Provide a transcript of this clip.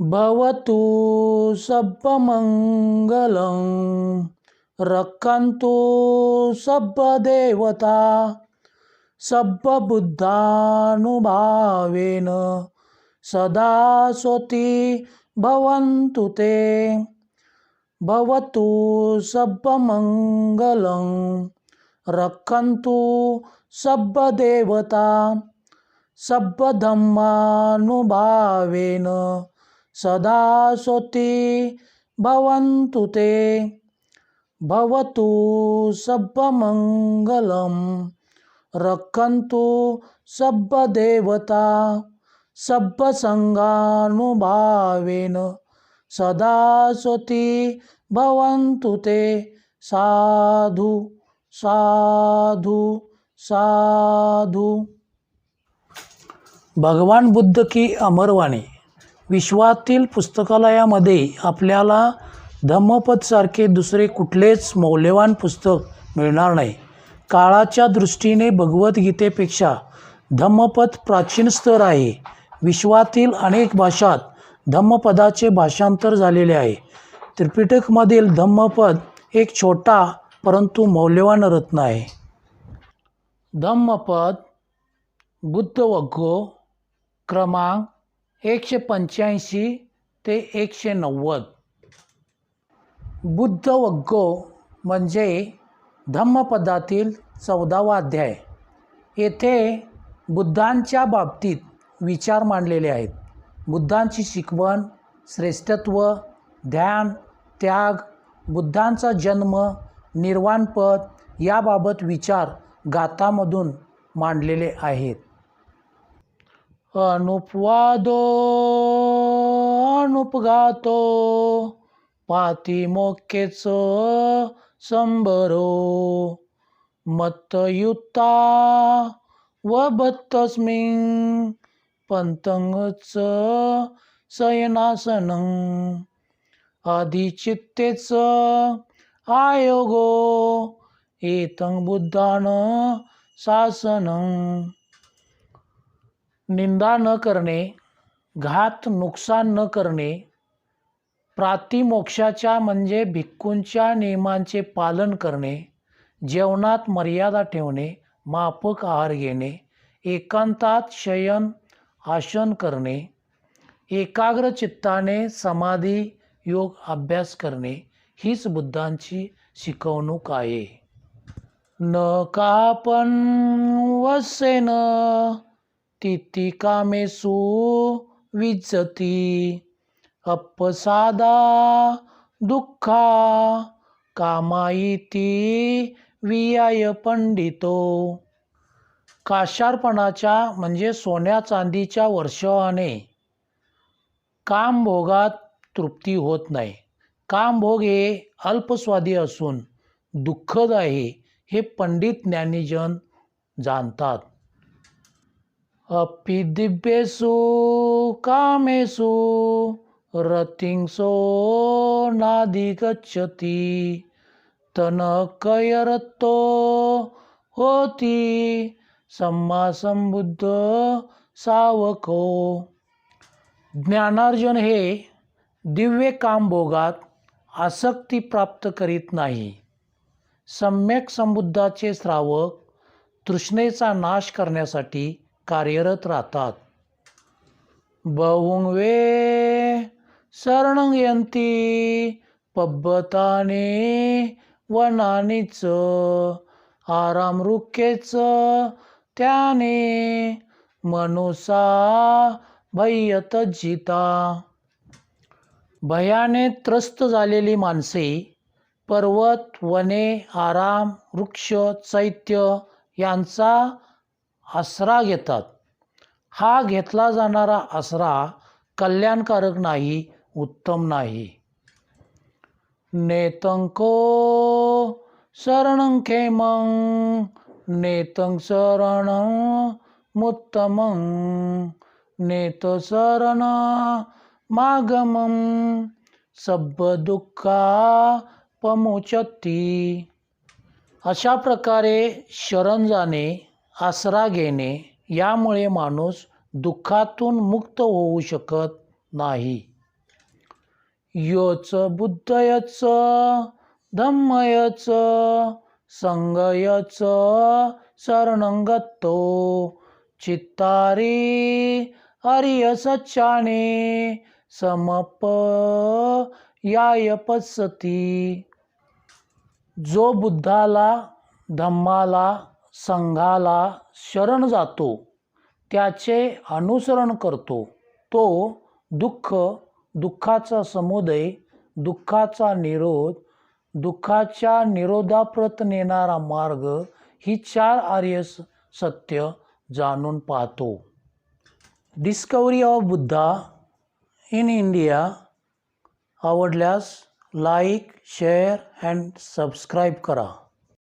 भवतु सर्वमङ्गलं रक्षन्तु सर्वदेवता सर्वबुद्धानुभावेन सदा स्वती भवन्तु ते। भवतु सर्वमङ्गलं रक्षन्तु सर्वदेवता सब्बधम्मानुभावेन सदा स्वती भवन्तु ते। भवतु सब्बमङ्गलं। रक्षन्तु सब्बदेवता। सब्बसङ्गानुभावेन। सदा स्वती भवन्तु ते। साधु साधु साधु। भगवान बुद्ध की अमरवाणी। विश्वातील पुस्तकालयामध्ये आपल्याला धम्मपदसारखे दुसरे कुठलेच मौल्यवान पुस्तक मिळणार नाही. काळाच्या दृष्टीने भगवद्गीतेपेक्षा धम्मपद प्राचीन स्तर आहे. विश्वातील अनेक भाषात धम्मपदाचे भाषांतर झालेले आहे. त्रिपिटकमधील धम्मपद एक छोटा परंतु मौल्यवान रत्न आहे. धम्मपद बुद्धवग्गो क्रमांक एकशे पंच्याऐंशी ते एकशे नव्वद. बुद्ध वग्गो म्हणजे धम्मपदातील चौदावा अध्याय. येथे बुद्धांच्या बाबतीत विचार मांडलेले आहेत. बुद्धांची शिकवण श्रेष्ठत्व ध्यान त्याग बुद्धांचा जन्म निर्वाणपद याबाबत विचार गाथामधून मांडलेले आहेत. अनुपवादो अनुपगातो पातिमोक्येच संबरो मतयुता व बत्तस्मिं पंतंगच शयनासनं आदिचित्तेच आयोगो एतं बुद्धान शासनं. निंदा न करणे घात नुकसान न करणे प्रातिमोक्षाच्या म्हणजे भिक्खूंच्या नियमांचे पालन करणे जेवणात मर्यादा ठेवणे माफक आहार घेणे एकांतात शयन आसन करणे एकाग्र चित्ताने समाधी योग अभ्यास करणे हीच बुद्धांची शिकवणूक आहे. न कापण वसेन तितिकामेसु विजती। अपसादा दुःखा। कामाईती वियाय पंडितो। काशारपणाच्या म्हणजे सोन्या चांदीच्या वर्षाने कामभोगात तृप्ती होत नाही. कामभोग हे अल्पस्वादी असून दुःखद आहे हे पंडित ज्ञानीजन जाणतात. अपि दिव्येषु कामेषु रतिंसो नाधिगच्छति। तनकयरतो होती सम्मा संबुद्ध सावको। ज्ञानार्जन हे दिव्य कामभोगात आसक्ती प्राप्त करीत नाही. सम्यक संबुद्धाचे श्रावक तृष्णेचा नाश करण्यासाठी कार्यरत राहतात. बहुंग वे शरणयंती पब्बताने वनानीच आराम रुखेच त्याने मनुसा भय्यत जिता. भयाने त्रस्त झालेली माणसे पर्वत वने आराम वृक्ष चैत्य यांचा आसरा घेतात. हा घेतला जाणारा आसरा कल्याणकारक नाही उत्तम नाही. नेतंको शरणं खेमं नेतं शरण मुत्तम नेत शरण मागमं सब दुःखा पमुचती अशा प्रकारे शरण जाणे आसरा घेणे यामुळे माणूस दुःखातून मुक्त होऊ शकत नाही. योच बुद्धयच धम्मयच संगयच शरणंगतो चित्तारी हरिय सच्चाने समप याय पसती जो बुद्धाला धम्माला संघाला शरण जातो त्याचे अनुसरण करतो. तो दुःख दुःखाचा समुदय दुःखाचा निरोध दुःखाच्या निरोधाप्रत नेणारा मार्ग ही चार आर्य सत्य जाणून पाहतो. Discovery of Buddha in India आवडल्यास लाईक शेअर अँड सबस्क्राईब करा.